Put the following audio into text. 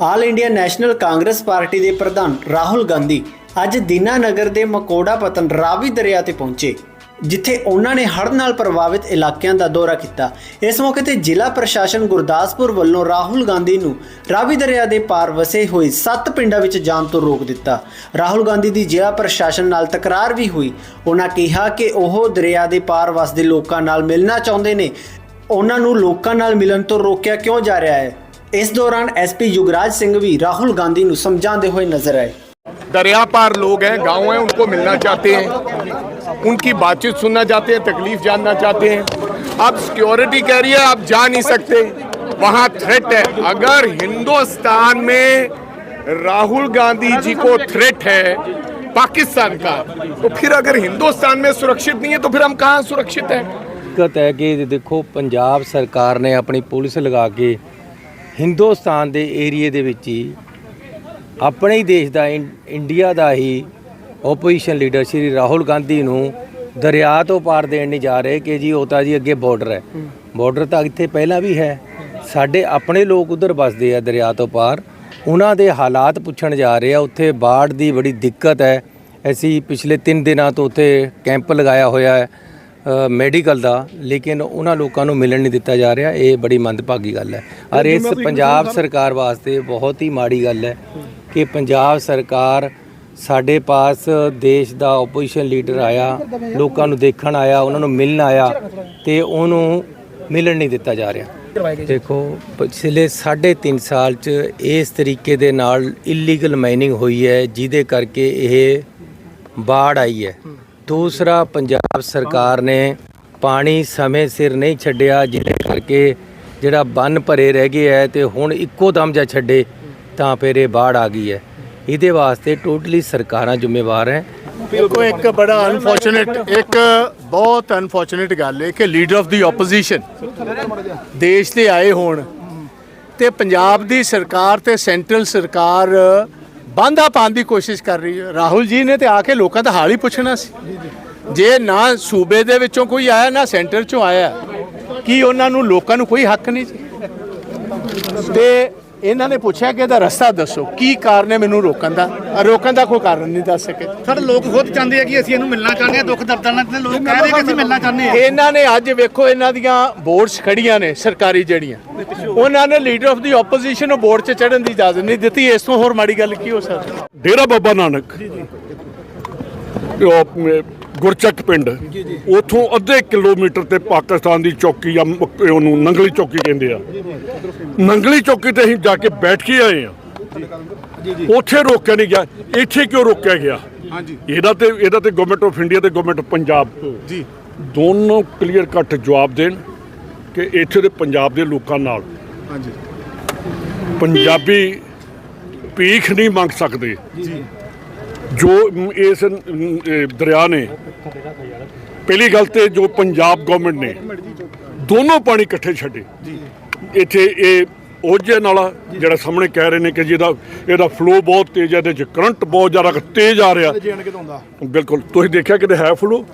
All India national Congress party ਦੇ ਪ੍ਰਧਾਨ ਰਾਹੁਲ ਗਾਂਧੀ ਅੱਜ ਦੀਨਾਨਗਰ ਦੇ ਮਕੋੜਾ ਪਤਨ ਰਾਵੀ ਦਰਿਆ ਤੇ ਪਹੁੰਚੇ, ਜਿੱਥੇ ਉਹਨਾਂ ਨੇ ਹੜ੍ਹ ਨਾਲ ਪ੍ਰਭਾਵਿਤ ਇਲਾਕਿਆਂ ਦਾ ਦੌਰਾ ਕੀਤਾ। ਇਸ ਮੌਕੇ ਤੇ ਜ਼ਿਲ੍ਹਾ ਪ੍ਰਸ਼ਾਸਨ ਗੁਰਦਾਸਪੁਰ ਵੱਲੋਂ ਰਾਹੁਲ ਗਾਂਧੀ ਨੂੰ ਰਾਵੀ ਦਰਿਆ ਦੇ ਪਾਰ ਵਸੇ ਹੋਏ ਸੱਤ ਪਿੰਡਾਂ ਵਿੱਚ ਜਾਣ ਤੋਂ ਰੋਕ ਦਿੱਤਾ। ਰਾਹੁਲ ਗਾਂਧੀ ਦੀ ਜ਼ਿਲ੍ਹਾ ਪ੍ਰਸ਼ਾਸਨ ਨਾਲ ਤਕਰਾਰ ਵੀ ਹੋਈ। ਉਹਨਾਂ ਕਿਹਾ ਕਿ ਉਹ ਦਰਿਆ ਦੇ ਪਾਰ ਵਸਦੇ ਲੋਕਾਂ ਨਾਲ ਮਿਲਣਾ ਚਾਹੁੰਦੇ ਨੇ। ਉਹਨਾਂ ਨੂੰ ਲੋਕਾਂ ਨਾਲ ਮਿਲਣ ਤੋਂ ਰੋਕਿਆ ਕਿਉਂ ਜਾ ਰਿਹਾ ਹੈ? ਇਸ ਦੌਰਾਨ ਐਸਪੀ ਯੁਗਰਾਜ ਸਿੰਘ ਵੀ ਰਾਹੁਲ ਗਾਂਧੀ ਨੂੰ ਸਮਝਾਉਂਦੇ ਹੋਏ ਨਜ਼ਰ ਆਏ दरिया पार लोग हैं गांव हैं उनको मिलना चाहते हैं उनकी बातचीत सुनना चाहते हैं तकलीफ जानना चाहते हैं अब सिक्योरिटी कह रही है आप जा नहीं सकते वहां थ्रेट है अगर हिंदुस्तान में राहुल गांधी जी को थ्रेट है पाकिस्तान का तो फिर अगर हिंदुस्तान में सुरक्षित नहीं है तो फिर हम कहाँ सुरक्षित हैं ਦਿੱਕਤ ਹੈ ਕਿ ਦੇਖੋ ਪੰਜਾਬ ਸਰਕਾਰ ਨੇ ਆਪਣੀ ਪੁਲਿਸ ਲਗਾ ਕੇ ਹਿੰਦੁਸਤਾਨ ਦੇ ਏਰੀਏ ਦੇ ਵਿੱਚ ਹੀ ਆਪਣੇ ਹੀ ਦੇਸ਼ ਦਾ ਇੰਡੀਆ ਦਾ ਹੀ ਓਪੋਜੀਸ਼ਨ ਲੀਡਰ ਸ਼੍ਰੀ ਰਾਹੁਲ ਗਾਂਧੀ ਨੂੰ ਦਰਿਆ ਤੋਂ ਪਾਰ ਦੇਣ ਨਹੀਂ ਜਾ ਰਹੇ ਕਿ ਜੀ ਉਹ ਤਾਂ ਜੀ ਅੱਗੇ ਬਾਰਡਰ ਹੈ। ਬਾਰਡਰ ਤਾਂ ਇੱਥੇ ਪਹਿਲਾਂ ਵੀ ਹੈ। ਸਾਡੇ ਆਪਣੇ ਲੋਕ ਉਧਰ ਵਸਦੇ ਆ ਦਰਿਆ ਤੋਂ ਪਾਰ। ਉਹਨਾਂ ਦੇ ਹਾਲਾਤ ਪੁੱਛਣ ਜਾ ਰਹੇ ਆ। ਉੱਥੇ ਬਾੜ ਦੀ ਬੜੀ ਦਿੱਕਤ ਹੈ। ਅਸੀਂ ਪਿਛਲੇ 3 ਦਿਨਾਂ ਤੋਂ ਉੱਥੇ ਕੈਂਪ ਲਗਾਇਆ ਹੋਇਆ ਹੈ। ਮੈਡੀਕਲ ਦਾ ਲੇਕਿਨ ਉਹਨਾਂ ਲੋਕਾਂ ਨੂੰ ਮਿਲਣ ਨਹੀਂ ਦਿੱਤਾ ਜਾ ਰਿਹਾ। ਇਹ ਬੜੀ ਮੰਦਭਾਗੀ ਗੱਲ ਹੈ। ਔਰ ਇਸ ਪੰਜਾਬ ਸਰਕਾਰ ਵਾਸਤੇ ਬਹੁਤ ਹੀ ਮਾੜੀ ਗੱਲ ਹੈ ਕਿ ਪੰਜਾਬ ਸਰਕਾਰ ਸਾਡੇ ਪਾਸ ਦੇਸ਼ ਦਾ ਆਪੋਜੀਸ਼ਨ ਲੀਡਰ ਆਇਆ ਲੋਕਾਂ ਨੂੰ ਦੇਖਣ ਆਇਆ ਉਹਨਾਂ ਨੂੰ ਮਿਲਣ ਆਇਆ ਤੇ ਉਹਨੂੰ ਮਿਲਣ ਨਹੀਂ ਦਿੱਤਾ ਜਾ ਰਿਹਾ। ਦੇਖੋ ਪਿਛਲੇ 3.5 ਸਾਲ ਚ ਇਸ ਤਰੀਕੇ ਦੇ ਨਾਲ ਇਲੀਗਲ ਮਾਈਨਿੰਗ ਹੋਈ ਹੈ ਜਿਹਦੇ ਕਰਕੇ ਇਹ ਬਾੜ ਆਈ ਹੈ। ਦੂਸਰਾ ਪੰਜਾਬ ਸਰਕਾਰ ਨੇ ਪਾਣੀ ਸਮੇਂ ਸਿਰ ਨਹੀਂ ਛੱਡਿਆ, ਜਿਹਦੇ ਕਰਕੇ ਜਿਹੜਾ ਬੰਨ ਭਰੇ ਰਹਿ ਗਏ ਹੈ ਤੇ ਹੁਣ ਇੱਕੋ ਦਮ ਜਾਂ ਛੱਡੇ, ਤਾਂ ਫਿਰ ਇਹ ਬਾੜ ਆ ਗਈ ਹੈ। ਇਹਦੇ ਵਾਸਤੇ ਟੋਟਲੀ ਸਰਕਾਰਾਂ ਜ਼ਿੰਮੇਵਾਰ ਹੈ। ਬਿਲਕੁਲ ਇੱਕ ਬੜਾ ਅਨਫੋਰਚੂਨੇਟ ਇੱਕ ਬਹੁਤ ਅਨਫੋਰਚੂਨੇਟ ਗੱਲ ਹੈ ਕਿ ਲੀਡਰ ਆਫ ਦੀ ਆਪੋਜੀਸ਼ਨ ਦੇਸ਼ ਤੇ ਆਏ ਹੋਣ ਤੇ ਪੰਜਾਬ ਦੀ ਸਰਕਾਰ ਤੇ ਸੈਂਟਰਲ ਸਰਕਾਰ ਬਾਂਧਾ ਪਾਉਣ ਦੀ ਕੋਸ਼ਿਸ਼ ਕਰ ਰਹੀ ਹੈ। ਰਾਹੁਲ ਜੀ ਨੇ ਤੇ ਆ ਕੇ ਲੋਕਾਂ ਦਾ ਹਾਲ ਹੀ ਪੁੱਛਣਾ ਸੀ। ਜੇ ਨਾ ਸੂਬੇ ਦੇ ਵਿੱਚੋਂ ਕੋਈ ਆਇਆ, ਨਾ ਸੈਂਟਰ ਚੋਂ ਆਇਆ, ਕੀ ਉਹਨਾਂ ਨੂੰ ਲੋਕਾਂ ਨੂੰ ਕੋਈ ਹੱਕ ਨਹੀਂ ਜੀ ਤੇ ਇਹਨਾਂ ਨੇ ਪੁੱਛਿਆ ਕਿ ਇਹਦਾ ਰਸਤਾ ਦੱਸੋ ਕੀ ਕਾਰਨ ਹੈ ਮੈਨੂੰ ਰੋਕਣ ਦਾ? ਰੋਕਣ ਦਾ ਕੋਈ ਕਾਰਨ ਨਹੀਂ ਦੱਸ ਸਕੇ। ਸਾਡੇ ਲੋਕ ਖੁਦ ਚਾਹੁੰਦੇ ਆ ਕਿ ਅਸੀਂ ਇਹਨੂੰ ਮਿਲਣਾ ਚਾਹੁੰਦੇ ਆ ਦੁੱਖ ਦਰਦਾਂ ਨਾਲ ਤੇ ਲੋਕ ਕਹਿ ਰਹੇ ਕਿ ਅਸੀਂ ਮਿਲਣਾ ਚਾਹੁੰਦੇ ਆ। ਇਹਨਾਂ ਨੇ ਅੱਜ ਵੇਖੋ ਇਹਨਾਂ ਦੀਆਂ ਬੋਰਡਸ ਖੜੀਆਂ ਨੇ ਸਰਕਾਰੀ ਜਿਹੜੀਆਂ। ਉਹਨਾਂ ਨੇ ਲੀਡਰ ਆਫ ਦੀ ਆਪੋਜੀਸ਼ਨ ਨੂੰ ਬੋਰਡ 'ਚ ਚੜਨ ਦੀ ਇਜਾਜ਼ਤ ਨਹੀਂ ਦਿੱਤੀ। ਇਸ ਤੋਂ ਹੋਰ ਮਾੜੀ ਗੱਲ ਕੀ ਹੋ ਸਕਦੀ? ਡੇਰਾ ਬਾਬਾ ਨਾਨਕ। ਉਹ ਆਪਣੇ ਗੁਰਚੱਕ ਪਿੰਡ। ਉਥੋਂ ਅੱਧੇ ਕਿਲੋਮੀਟਰ ਤੇ ਪਾਕਿਸਤਾਨ ਦੀ ਚੌਕੀ ਆ ਮ- ਉਹਨੂੰ ਨੰਗਲੀ ਚੌਕੀ ਕਹਿੰਦੇ ਆ। ਨੰਗਲੀ ਚੌਕੀ ਤੇ ਅਸੀਂ ਜਾ ਕੇ ਬੈਠ ਕੇ ਆਏ ਆ। ਉੱਥੇ ਰੋਕਿਆ ਨਹੀਂ ਗਿਆ। ਇੱਥੇ ਕਿਉਂ ਰੋਕਿਆ ਗਿਆ? ਹਾਂਜੀ। ਇਹਦਾ ਤੇ ਇਹਦਾ ਤੇ ਗਵਰਨਮੈਂਟ ਆਫ ਇੰਡੀਆ ਤੇ ਗਵਰਨਮੈਂਟ ਪੰਜਾਬ ਜੀ। ਦੋਨੋਂ ਕਲੀਅਰ ਕੱਟ ਜਵਾਬ ਦੇਣ ਕਿ ਇੱਥੇ ਦੇ ਪੰਜਾਬ ਦੇ ਲੋਕਾਂ ਨਾਲ ਹਾਂਜੀ। ਪੰਜਾਬੀ ਭੀਖ ਨਹੀਂ ਮੰਗ ਸਕਦੇ। ਜੋ। ਮ, ਇਸ ਦਰਿਆ ਨੇ ਪਹਿਲੀ ਗੱਲ ਤੇ ਜੋ ਪੰਜਾਬ ਗਵਰਨਮੈਂਟ ਨੇ ਦੋਨੋਂ ਪਾਣੀ ਇਕੱਠੇ ਛੱਡੇ। ਇੱਥੇ ਇਹ ਉਹਜੇ ਨਾਲ ਜਿਹੜਾ ਸਾਹਮਣੇ ਕਹਿ ਰਹੇ ਨੇ ਕਿ ਜਿਹਦਾ ਇਹਦਾ ਫਲੋ ਬਹੁਤ ਤੇਜ਼ ਹੈ ਚ ਕਰੰਟ ਬਹੁਤ ਜ਼ਿਆਦਾ ਤੇਜ਼ ਆ ਰਿਹਾ। ਬਿਲਕੁਲ ਤੁਸੀਂ ਦੇਖਿਆ ਕਿਤੇ ਹੈ ਫਲੋ